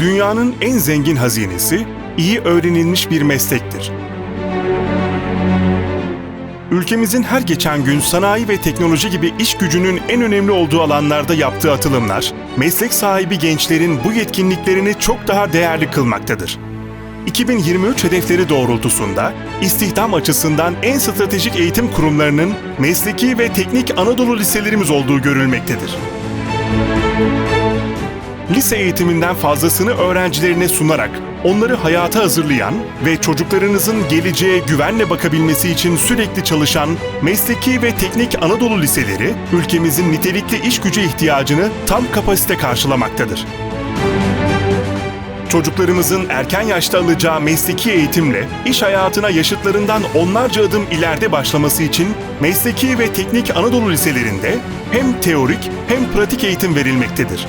Dünyanın en zengin hazinesi iyi öğrenilmiş bir meslektir. Ülkemizin her geçen gün sanayi ve teknoloji gibi iş gücünün en önemli olduğu alanlarda yaptığı atılımlar, meslek sahibi gençlerin bu yetkinliklerini çok daha değerli kılmaktadır. 2023 hedefleri doğrultusunda istihdam açısından en stratejik eğitim kurumlarının mesleki ve teknik Anadolu liselerimiz olduğu görülmektedir. Lise eğitiminden fazlasını öğrencilerine sunarak onları hayata hazırlayan ve çocuklarınızın geleceğe güvenle bakabilmesi için sürekli çalışan mesleki ve teknik Anadolu liseleri ülkemizin nitelikli iş gücü ihtiyacını tam kapasite karşılamaktadır. Çocuklarımızın erken yaşta alacağı mesleki eğitimle iş hayatına yaşıtlarından onlarca adım ileride başlaması için mesleki ve teknik Anadolu liselerinde hem teorik hem pratik eğitim verilmektedir.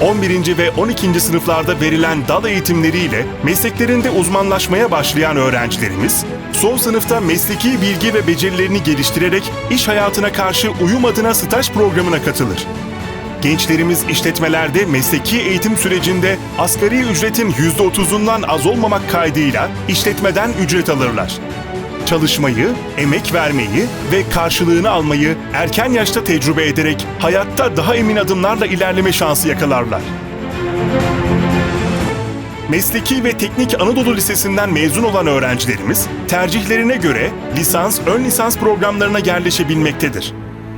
11. ve 12. sınıflarda verilen dal eğitimleriyle mesleklerinde uzmanlaşmaya başlayan öğrencilerimiz, son sınıfta mesleki bilgi ve becerilerini geliştirerek iş hayatına karşı uyum adına staj programına katılır. Gençlerimiz işletmelerde mesleki eğitim sürecinde asgari ücretin %30'undan az olmamak kaydıyla işletmeden ücret alırlar. Çalışmayı, emek vermeyi ve karşılığını almayı erken yaşta tecrübe ederek hayatta daha emin adımlarla ilerleme şansı yakalarlar. Mesleki ve Teknik Anadolu Lisesi'nden mezun olan öğrencilerimiz tercihlerine göre lisans, ön lisans programlarına yerleşebilmektedir.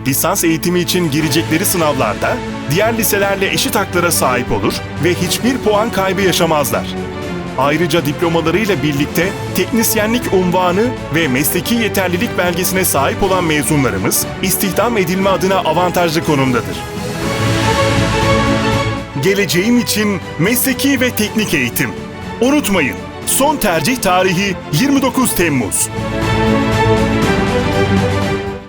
Lisans eğitimi için girecekleri sınavlarda diğer liselerle eşit haklara sahip olur ve hiçbir puan kaybı yaşamazlar. Ayrıca diplomalarıyla birlikte teknisyenlik unvanı ve mesleki yeterlilik belgesine sahip olan mezunlarımız istihdam edilme adına avantajlı konumdadır. Geleceğim için mesleki ve teknik eğitim. Unutmayın, son tercih tarihi 29 Temmuz.